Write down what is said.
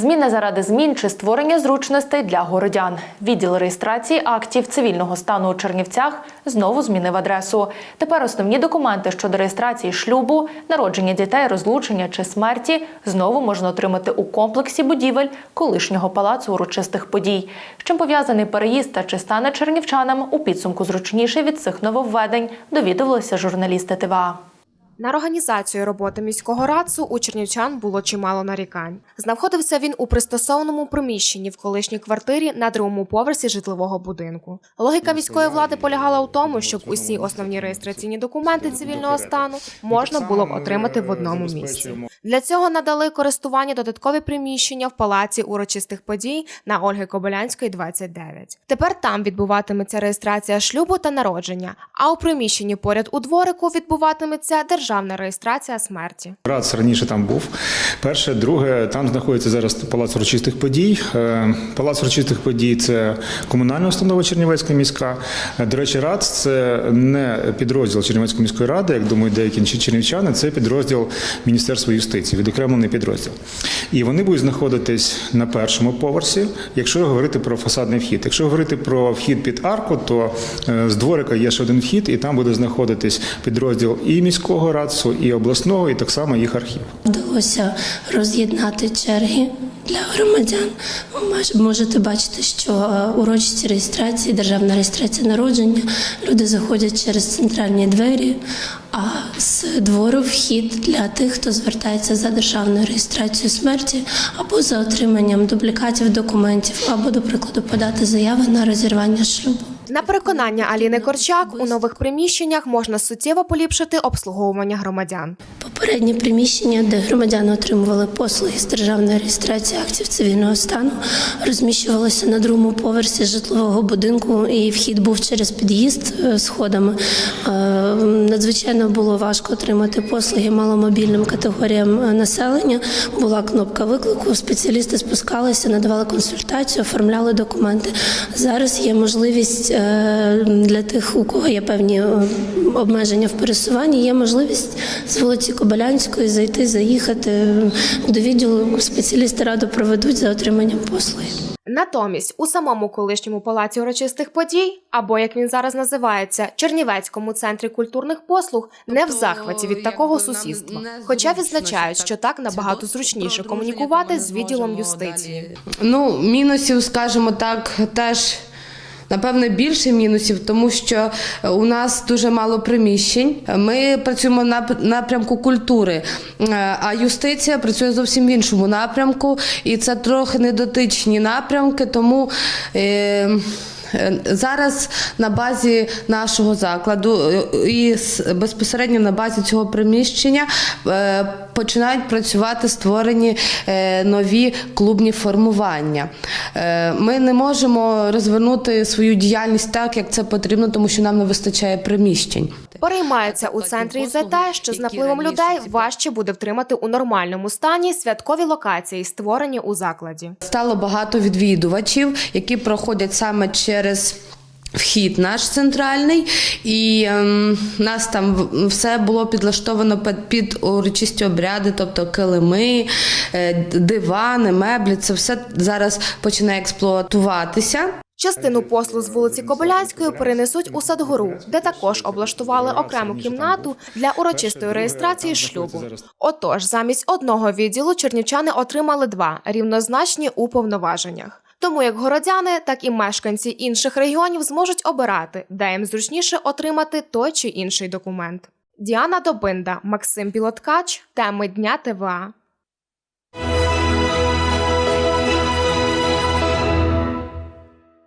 Зміни заради змін чи створення зручностей для городян. Відділ реєстрації актів цивільного стану у Чернівцях знову змінив адресу. Тепер основні документи щодо реєстрації шлюбу, народження дітей, розлучення чи смерті знову можна отримати у комплексі будівель колишнього палацу урочистих подій. З чим пов'язаний переїзд та чи стане чернівчанам у підсумку зручніше від цих нововведень, довідувалися журналісти ТВА. На організацію роботи міського радцу у чернівчан було чимало нарікань. Знаходився він у пристосованому приміщенні в колишній квартирі на другому поверсі житлового будинку. Логіка міської влади полягала у тому, щоб усі основні реєстраційні документи цивільного стану можна було б отримати в одному місці. Для цього надали користування додаткові приміщення в палаці урочистих подій на Ольги Кобилянської, 29. Тепер там відбуватиметься реєстрація шлюбу та народження, а у приміщенні поряд у дворику відбуватиметься державна реєстрація смерті. Рац раніше там був. Перше, друге, там знаходиться зараз палац урочистих подій. Е, Палац урочистих подій це комунальна установа Чернівецька міська. Е, До речі, РАЦ це не підрозділ Чернівецької міської ради, як думають деякі інші чернівчани. Це підрозділ Міністерства юстиції, відокремлений підрозділ. І вони будуть знаходитись на першому поверсі, якщо говорити про фасадний вхід. Якщо говорити про вхід під арку, то е, з дворика є ще один вхід, і там буде знаходитись підрозділ і міського радцу, і обласного, і так само їх архів. Вдалося роз'єднати черги для громадян. Можете бачити, що е, урочисті реєстрації, державна реєстрація народження, люди заходять через центральні двері, а з двору вхід для тих, хто звертається за державною реєстрацією смерті або за отриманням дублікатів документів, або, до прикладу, подати заяви на розірвання шлюбу. На переконання Аліни Корчак, у нових приміщеннях можна суттєво поліпшити обслуговування громадян. Попереднє приміщення, де громадяни отримували послуги з державної реєстрації актів цивільного стану, розміщувалося на другому поверсі житлового будинку, і вхід був через під'їзд е, сходами. Е, Надзвичайно було важко отримати послуги маломобільним категоріям е, населення. Була кнопка виклику. Спеціалісти спускалися, надавали консультацію, оформляли документи. Зараз є можливість для тих, у кого є певні е, обмеження в пересуванні, є можливість з вулиці Кобилянської зайти, заїхати до відділу. Спеціалісти радо проведуть за отриманням послуги. Натомість у самому колишньому палаці урочистих подій, або як він зараз називається, Чернівецькому центрі культурних послуг, не в захваті від такого сусідства. Хоча відзначають, що так набагато зручніше комунікувати з відділом юстиції. Ну, мінусів, скажімо так, теж. Напевне, більше мінусів, тому що у нас дуже мало приміщень. Ми працюємо на напрямку культури, е, а юстиція працює зовсім в іншому напрямку, і це трохи недотичні напрямки. Тому е, е, зараз на базі нашого закладу е, і безпосередньо на базі цього приміщення е, починають працювати створені е, нові клубні формування. Е, Ми не можемо розвернути свою діяльність так, як це потрібно, тому що нам не вистачає приміщень. Переймаються у центрі і за те, що з напливом людей важче буде втримати у нормальному стані святкові локації, створені у закладі. Стало багато відвідувачів, які проходять саме через. Вхід наш центральний, і ем, нас там все було підлаштовано під, під урочисті обряди, тобто килими, е, дивани, меблі. Це все зараз починає експлуатуватися. Частину послуг з вулиці Кобилянської перенесуть у Садгору, де також облаштували окрему кімнату для урочистої реєстрації шлюбу. Отож, замість одного відділу чернівчани отримали два рівнозначні у повноваженнях. Тому як городяни, так і мешканці інших регіонів зможуть обирати, де їм зручніше отримати той чи інший документ. Діана Добинда, Максим Білоткач, теми дня ТВА.